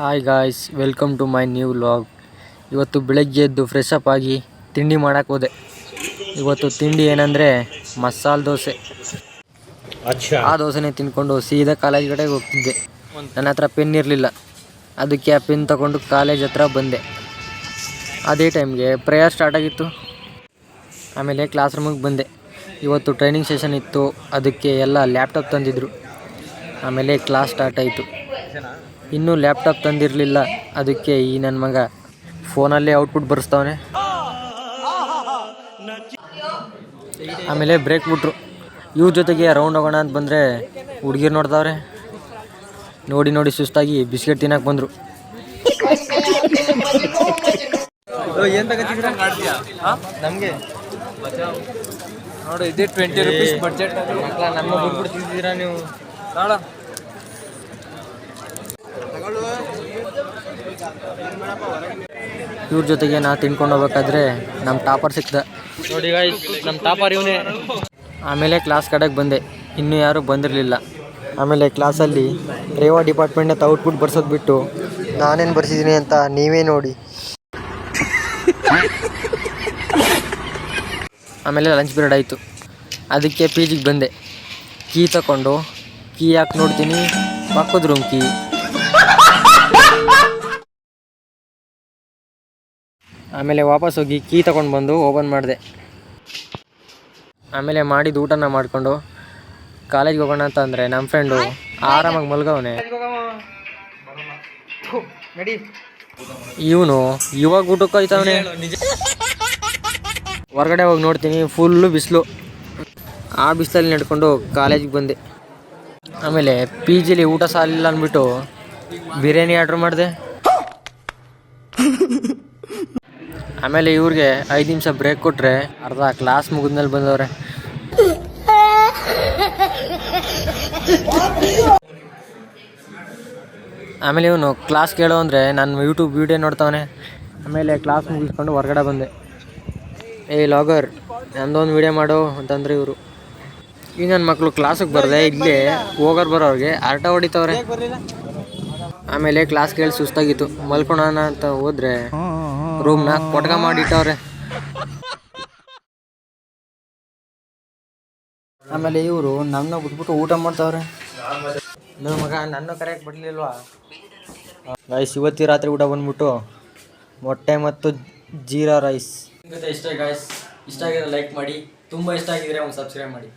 Hi guys welcome to my new vlog ಇವತ್ತು ಬೆಳಗ್ಗೆ ಎದ್ದು ಫ್ರೆಶ್ ಅಪ್ ಆಗಿ ತಿಂಡಿ ಮಾಡೋಕೆ ಹೋದೆ. ಇವತ್ತು ತಿಂಡಿ ಏನಂದರೆ ಮಸಾಲೆ ದೋಸೆ. ಆ ದೋಸೆನೇ ತಿನ್ಕೊಂಡು ಸೀದಾ ಕಾಲೇಜ್ ಕಡೆಗೆ ಹೋಗ್ತಿದ್ದೆ. ನನ್ನ ಹತ್ರ ಪೆನ್ ಇರಲಿಲ್ಲ. ಅದಕ್ಕೆ ಆ ಪೆನ್ ತಗೊಂಡು ಕಾಲೇಜ್ ಹತ್ರ ಬಂದೆ. ಅದೇ ಟೈಮ್ಗೆ ಪ್ರೇಯರ್ ಸ್ಟಾರ್ಟ್ ಆಗಿತ್ತು. ಆಮೇಲೆ ಕ್ಲಾಸ್ ರೂಮಿಗೆ ಬಂದೆ. ಇವತ್ತು ಟ್ರೈನಿಂಗ್ ಸೆಷನ್ ಇತ್ತು. ಅದಕ್ಕೆ ಎಲ್ಲ ಲ್ಯಾಪ್ಟಾಪ್ ತಂದಿದ್ರು. ಆಮೇಲೆ ಕ್ಲಾಸ್ ಸ್ಟಾರ್ಟ್ ಆಯಿತು. ಇನ್ನೂ ಲ್ಯಾಪ್ಟಾಪ್ ತಂದಿರಲಿಲ್ಲ. ಅದಕ್ಕೆ ಈ ನನ್ನ ಮಗ ಫೋನಲ್ಲೇ ಔಟ್ಪುಟ್ ಬರೆಸ್ತವನೆ. ಆಮೇಲೆ ಬ್ರೇಕ್ ಬಿಟ್ರು. ಇವ್ರ ಜೊತೆಗೆ ರೌಂಡ್ ಹೋಗೋಣ ಅಂತ ಬಂದರೆ ಹುಡುಗಿರು ನೋಡ್ತಾವ್ರೆ ನೋಡಿ ನೋಡಿ ಸುಸ್ತಾಗಿ ಬಿಸ್ಕೆಟ್ ತಿನ್ನಕ್ಕೆ ಬಂದರು. ನಮಗೆ? ನೋಡು ಇದೇ ಟ್ವೆಂಟಿ ರುಪೀಸ್ ಬಡ್ಜೆಟ್ ನಮ್ಮ ಬಿಟ್ಬಿಡ್ತಿದ್ದೀರಾ ನೀವು? ಇವ್ರ ಜೊತೆಗೆ ನಾ ತಿನ್ಕೊಂಡು ಹೋಗ್ಬೇಕಾದ್ರೆ ನಮ್ಮ ಟಾಪರ್ ಸಿಕ್ತ. ನೋಡಿ ನಮ್ಮ ಟಾಪರ್ ಇವನೇ. ಆಮೇಲೆ ಕ್ಲಾಸ್ ಕಡೆಗೆ ಬಂದೆ. ಇನ್ನೂ ಯಾರೂ ಬಂದಿರಲಿಲ್ಲ. ಆಮೇಲೆ ಕ್ಲಾಸಲ್ಲಿ ರೇವಾ ಡಿಪಾರ್ಟ್ಮೆಂಟ್ ಔಟ್ಪುಟ್ ಬರ್ಸೋದು ಬಿಟ್ಟು ನಾನೇನು ಬರ್ಸಿದ್ದೀನಿ ಅಂತ ನೀವೇ ನೋಡಿ. ಆಮೇಲೆ ಲಂಚ್ ಪೀರಿಯಡ್ ಆಯಿತು. ಅದಕ್ಕೆ ಪಿ ಜಿಗೆ ಬಂದೆ. ಕೀ ತಗೊಂಡು ಕೀ ಹಾಕಿ ನೋಡ್ತೀನಿ? ಪಕ್ಕದ ರೂಮ್ ಕೀ. ಆಮೇಲೆ ವಾಪಸ್ ಹೋಗಿ ಕೀ ತಗೊಂಡು ಬಂದು ಓಪನ್ ಮಾಡಿದೆ. ಆಮೇಲೆ ಮಾಡಿದ ಊಟನ ಮಾಡಿಕೊಂಡು ಕಾಲೇಜ್ಗೆ ಹೋಗೋಣ ಅಂತ ಅಂದರೆ ನಮ್ಮ ಫ್ರೆಂಡು ಆರಾಮಾಗಿ ಮಲ್ಗವನೆ. ಇವನು ಇವಾಗ ಊಟಕ್ಕೆ ಹೋಯ್ತವನೆ. ಹೊರಗಡೆ ಹೋಗಿ ನೋಡ್ತೀನಿ ಫುಲ್ಲು ಬಿಸಿಲು. ಆ ಬಿಸಿಲಲ್ಲಿ ನಡ್ಕೊಂಡು ಕಾಲೇಜಿಗೆ ಬಂದೆ. ಆಮೇಲೆ ಪಿ ಜಿಲಿ ಊಟ ಸಾಲಿಲ್ಲ ಅಂದ್ಬಿಟ್ಟು ಬಿರಿಯಾನಿ ಆರ್ಡ್ರ್ ಮಾಡಿದೆ. ಆಮೇಲೆ ಇವ್ರಿಗೆ ಐದು ನಿಮಿಷ ಬ್ರೇಕ್ ಕೊಟ್ಟರೆ ಅರ್ಧ ಕ್ಲಾಸ್ ಮುಗಿದ್ಮೇಲೆ ಬಂದವ್ರೆ. ಆಮೇಲೆ ಇವನು ಕ್ಲಾಸ್ ಕೇಳೋ ಅಂದರೆ ನಾನು ಯೂಟ್ಯೂಬ್ ವೀಡಿಯೋ ನೋಡ್ತಾವನೆ. ಆಮೇಲೆ ಕ್ಲಾಸ್ ಮುಗಿಸ್ಕೊಂಡು ಹೊರಗಡೆ ಬಂದೆ. ಏ ಲಾಗರ್ ನಂದೊಂದು ವೀಡಿಯೋ ಮಾಡು ಅಂತಂದ್ರೆ ಇವರು. ಈ ನನ್ನ ಮಕ್ಕಳು ಕ್ಲಾಸಿಗೆ ಬರದೆ ಇಲ್ಲೇ ಹೋಗೋರು ಬರೋರಿಗೆ ಆಟ ಹೊಡಿತವ್ರೆ. ಆಮೇಲೆ ಕ್ಲಾಸ್ ಕೇಳಿ ಸುಸ್ತಾಗಿತ್ತು. ಮಲ್ಕೊಳೋಣ ಅಂತ ಹೋದ್ರೆ ರೂಮ್ನ ಕೊಟ್ಗ ಮಾಡಿಟ್ಟವ್ರೆ. ಆಮೇಲೆ ಇವರು ನನ್ನ ಬಿಟ್ಬಿಟ್ಟು ಊಟ ಮಾಡ್ತಾವ್ರೆ. ಮಗ, ನನ್ನ ಕರೆಯಕ್ಕೆ ಬಿಡ್ಲಿಲ್ವಾ ಗಾಯ್ಸ್ ಇವತ್ತಿ ರಾತ್ರಿ ಊಟ ಬಂದ್ಬಿಟ್ಟು ಮೊಟ್ಟೆ ಮತ್ತು ಜೀರಾ ರೈಸ್ ಇಷ್ಟ ಗಾಯ್ಸ್ ಇಷ್ಟ ಆಗಿದ್ರೆ ಲೈಕ್ ಮಾಡಿ, ತುಂಬ ಇಷ್ಟ ಆಗಿದ್ರೆ ಒಂದು ಸಬ್ಸ್ಕ್ರೈಬ್ ಮಾಡಿ.